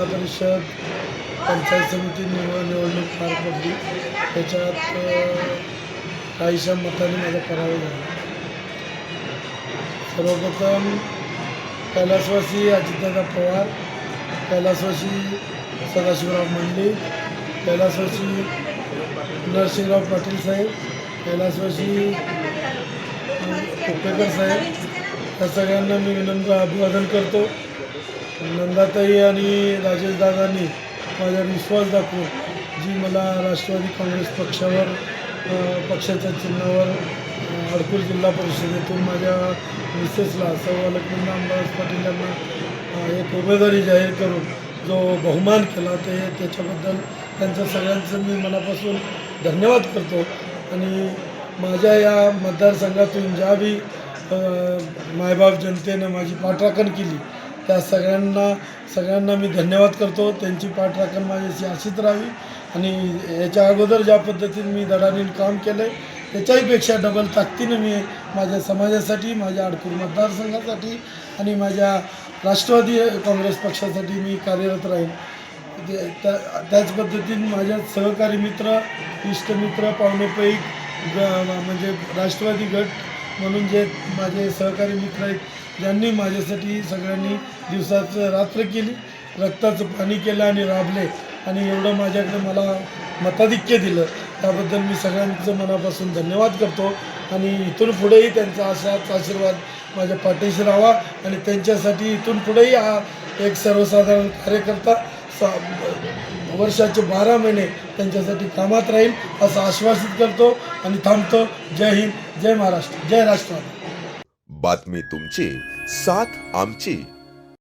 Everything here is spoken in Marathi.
जिल्हा परिषद पंचायत समिती निवड निवडणूक पार पडली त्याच्यात काहीशा मताने माझा पराभव झाला. सर्वप्रथम कैलासवासी अजितदादा पवार कैलासवासी सदाशिवराव मंडी कैलासवासी नरसिंहराव पाटील साहेब कैलासवासी अ, कुपेकर साहेब या सगळ्यांना मी विनम्र अभिवादन करतो. नंदाताई आणि राजेशदादांनी माझा विश्वास दाखवून जी मला राष्ट्रवादी काँग्रेस पक्षावर पक्षाच्या चिन्हावर अ, अडकूर जिल्हा परिषदेतून माझ्या मिसेसला सर्व लक्ष्मण अंबादास पाटील यांना एक उमेदवारी जाहीर करून जो बहुमान केला ते त्याच्याबद्दल त्यांचं सगळ्यांचं मी मनापासून धन्यवाद करतो. आणि माझ्या या मतदारसंघातून ज्या बी मायबाप जनतेनं माझी पाठराखण केली त्या सगळ्यांना सगळ्यांना मी धन्यवाद करतो. त्यांची पाठराखण माझ्याशी अशीच राहावी. आणि याच्या अगोदर ज्या पद्धतीने मी दडानीनं काम केलं आहे त्याच्याहीपेक्षा डबल ताकदीनं मी माझ्या समाजासाठी माझ्या अडकूर मतदारसंघासाठी आणि माझ्या राष्ट्रवादी काँग्रेस पक्षासाठी मी कार्यरत राहीन. ते- त्या त्याच पद्धतीने माझ्या सहकारी मित्र इष्टमित्र पाहुणेपैक ग म्हणजे राष्ट्रवादी गट म्हणून जे माझे सहकारी मित्र आहेत ज्यांनी माझ्यासाठी सगळ्यांनी दिवसाचं रात्र केली रक्ताचं पाणी केलं आणि राबले आणि एवढं माझ्याकडे मला मताधिक्य दिलं त्याबद्दल मी सगळ्यांचं मनापासून धन्यवाद करतो आणि इथून पुढेही त्यांचा असाच आशीर्वाद माझ्या पाठीशी राहावा आणि त्यांच्यासाठी इथून पुढेही हा एक सर्वसाधारण कार्यकर्ता सा वर्षाचे बारा महिने त्यांच्यासाठी कामात राहील असं आश्वासित करतो आणि थांबतो. जय हिंद जय महाराष्ट्र जय राष्ट्रवादी. बातमी तुमची साथ आमची.